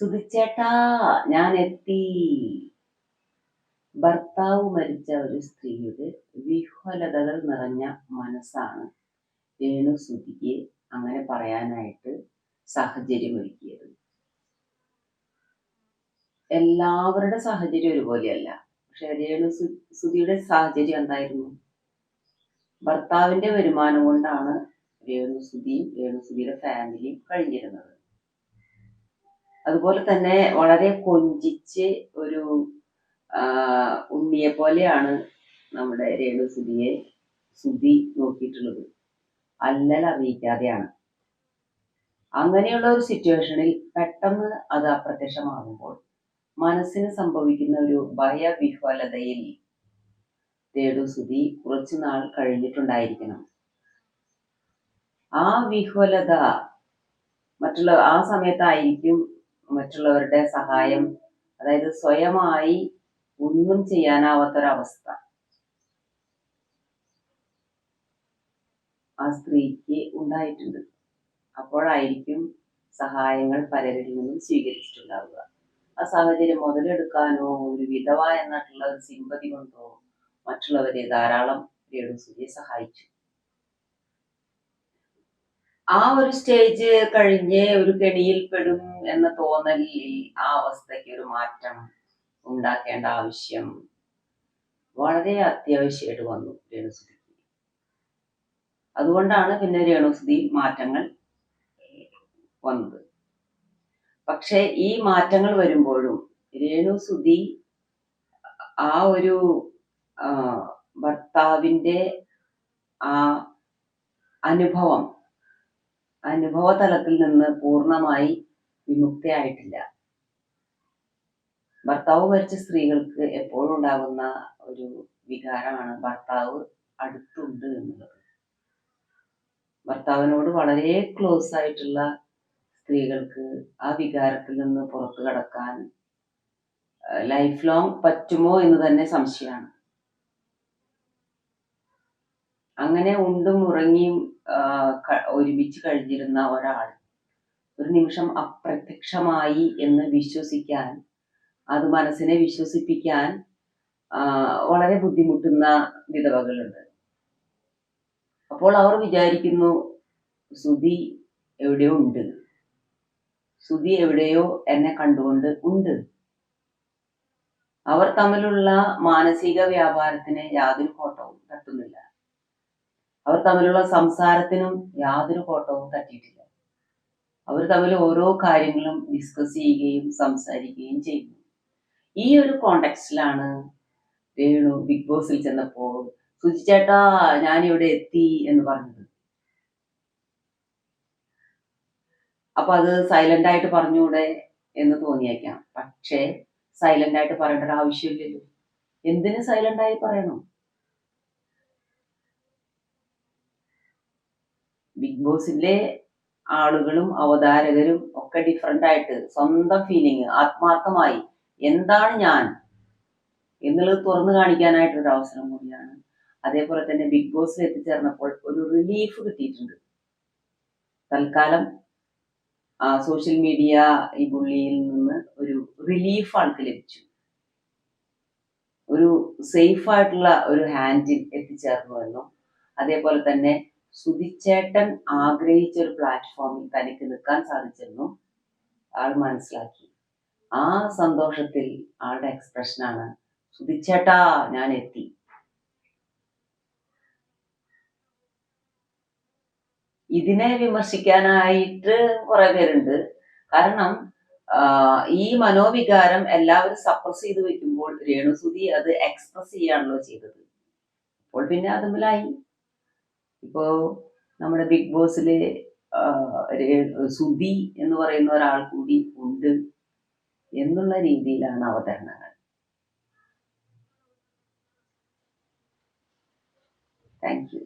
സുധിച്ചേട്ടാ ഞാൻ എത്തി ഭർത്താവ് മരിച്ച ഒരു സ്ത്രീയുടെ വിഹ്വലതകൾ നിറഞ്ഞ മനസ്സാണ് രേണു സുധിക്ക് അങ്ങനെ പറയാനായിട്ട് സാഹചര്യമൊരുക്കിയത്. എല്ലാവരുടെ സാഹചര്യം ഒരുപോലെയല്ല. പക്ഷെ രേണു സുധിയുടെ സാഹചര്യം എന്തായിരുന്നു? ഭർത്താവിന്റെ വരുമാനം കൊണ്ടാണ് രേണു സുധിയും രേണു സുധിയുടെ ഫാമിലിയും കഴിഞ്ഞിരുന്നത്. അതുപോലെ തന്നെ വളരെ കൊഞ്ചിച്ച് ഒരു ഉണ്ണിയെ പോലെയാണ് നമ്മുടെ രേണു സുധിയെ സുധി നോക്കിയിട്ടുള്ളത്. അല്ലൽ അറിയിക്കാതെയാണ്. അങ്ങനെയുള്ള ഒരു സിറ്റുവേഷനിൽ പെട്ടെന്ന് അത് അപ്രത്യക്ഷമാകുമ്പോൾ മനസ്സിന് സംഭവിക്കുന്ന ഒരു ഭയവിഹ്വലതയിൽ രേണുസുതി കുറച്ചു നാൾ കഴിഞ്ഞിട്ടുണ്ടായിരിക്കണം. ആ വിഹ്വലത മറ്റുള്ള ആ സമയത്തായിരിക്കും മറ്റുള്ളവരുടെ സഹായം അതായത് സ്വയമായി ഒന്നും ചെയ്യാനാവാത്തൊരവസ്ഥ. ആ സ്ത്രീക്ക് ഉണ്ടായിട്ടുണ്ട്. അപ്പോഴായിരിക്കും സഹായങ്ങൾ പലരിൽ നിന്നും സ്വീകരിച്ചിട്ടുണ്ടാവുക. ആ സാഹചര്യം മുതലെടുക്കാനോ ഒരു വിധവ എന്നിട്ടുള്ള ഒരു സിമ്പതി കൊണ്ടോ മറ്റുള്ളവരെ ധാരാളം രേണുസുതിയെ സഹായിച്ചു. ആ ഒരു സ്റ്റേജ് കഴിഞ്ഞ് ഒരു കെണിയിൽപ്പെടും എന്ന തോന്നലിൽ ആ അവസ്ഥയ്ക്ക് ഒരു മാറ്റം ഉണ്ടാക്കേണ്ട ആവശ്യം വളരെ അത്യാവശ്യമായിട്ട് വന്നു രേണുസുതിക്ക് അതുകൊണ്ടാണ് പിന്നെ രേണുസുതി മാറ്റങ്ങൾ വന്നത്. പക്ഷെ ഈ മാറ്റങ്ങൾ വരുമ്പോഴും രേണുസുതി ആ ഒരു ഭർത്താവിന്റെ ആ അനുഭവം അനുഭവ തലത്തിൽ നിന്ന് പൂർണമായി വിമുക്തയായിട്ടില്ല. ഭർത്താവ് മരിച്ച സ്ത്രീകൾക്ക് എപ്പോഴും ഉണ്ടാകുന്ന ഒരു വികാരമാണ് ഭർത്താവ് അടുത്തുണ്ട് എന്നുള്ളത്. ഭർത്താവിനോട് വളരെ ക്ലോസ് ആയിട്ടുള്ള സ്ത്രീകൾക്ക് ആ വികാരത്തിൽ നിന്ന് പുറത്തു കടക്കാൻ ലൈഫ് ലോങ് പറ്റുമോ എന്ന് തന്നെ സംശയമാണ്. അങ്ങനെ ഉണ്ടും ഉറങ്ങിയും ഒരുമിച്ച് കഴിഞ്ഞിരുന്ന ഒരാൾ ഒരു നിമിഷം അപ്രത്യക്ഷമായി എന്ന് വിശ്വസിക്കാൻ അത് മനസ്സിനെ വിശ്വസിപ്പിക്കാൻ വളരെ ബുദ്ധിമുട്ടുന്ന വിധവകളുണ്ട്. അപ്പോൾ അവർ വിചാരിക്കുന്നു സുധി എവിടെയോ ഉണ്ട്. സുധി എവിടെയോ എന്നെ കണ്ടുകൊണ്ട് ഉണ്ട്. അവർ തമ്മിലുള്ള മാനസിക വ്യാപാരത്തിന് യാതൊരു കോട്ടവും തട്ടുന്നില്ല. അവർ തമ്മിലുള്ള സംസാരത്തിനും യാതൊരു കോട്ടവും തട്ടിയിട്ടില്ല. അവർ തമ്മിൽ ഓരോ കാര്യങ്ങളും ഡിസ്കസ് ചെയ്യുകയും സംസാരിക്കുകയും ചെയ്യുന്നു. ഈ ഒരു കോണ്ടെക്സ്റ്റിലാണ് രേണു ബിഗ് ബോസിൽ ചെന്നപ്പോൾ സുചിച്ചേട്ടാ ഞാൻ ഇവിടെ എത്തി എന്ന് പറഞ്ഞത്. അപ്പൊ അത് സൈലന്റ് ആയിട്ട് പറഞ്ഞൂടെ എന്ന് തോന്നിയേക്കാം. പക്ഷേ സൈലന്റ് ആയിട്ട് പറയേണ്ട ഒരു ആവശ്യമില്ലല്ലോ. എന്തിന് സൈലന്റ് ആയി പറയണം? ബിഗ് ബോസിലെ ആളുകളും അവതാരകരും ഒക്കെ ഡിഫറെന്റ് ആയിട്ട് സ്വന്തം ഫീലിംഗ് ആത്മാർത്ഥമായി എന്താണ് ഞാൻ എന്നുള്ളത് തുറന്നു കാണിക്കാനായിട്ട് ഒരു അവസരം കൂടിയാണ്. അതേപോലെ തന്നെ ബിഗ് ബോസിൽ എത്തിച്ചേർന്നപ്പോൾ ഒരു റിലീഫ് കിട്ടിയിട്ടുണ്ട്. തൽക്കാലം സോഷ്യൽ മീഡിയ ഈ ബുള്ളിയിൽ നിന്ന് ഒരു റിലീഫ് ആൾക്ക് ലഭിച്ചു. ഒരു സേഫ് ആയിട്ടുള്ള ഒരു ഹാൻഡിൽ എത്തിച്ചേർന്നു എന്നും അതേപോലെ തന്നെ സുധിച്ചേട്ടൻ ആഗ്രഹിച്ച ഒരു പ്ലാറ്റ്ഫോമിൽ തനിക്ക് നിൽക്കാൻ സാധിച്ചിരുന്നു. ആൾ മനസ്സിലാക്കി. ആ സന്തോഷത്തിൽ ആളുടെ എക്സ്പ്രഷനാണ് സുധിച്ചേട്ടാ ഞാൻ എത്തി. ഇതിനെ വിമർശിക്കാനായിട്ട് കുറെ പേരുണ്ട്. കാരണം ഈ മനോവികാരം എല്ലാവരും സപ്രസ് ചെയ്ത് വെക്കുമ്പോൾ രേണുസുതി അത് എക്സ്പ്രസ് ചെയ്യാണല്ലോ ചെയ്തത്. അപ്പോൾ പിന്നെ അതുമില്ലായി. ഇപ്പോ നമ്മുടെ ബിഗ് ബോസിലെ സുധി എന്ന് പറയുന്ന ഒരാൾ കൂടി ഉണ്ട് എന്നുള്ള രീതിയിലാണ് അവതരണങ്ങൾ. Thank you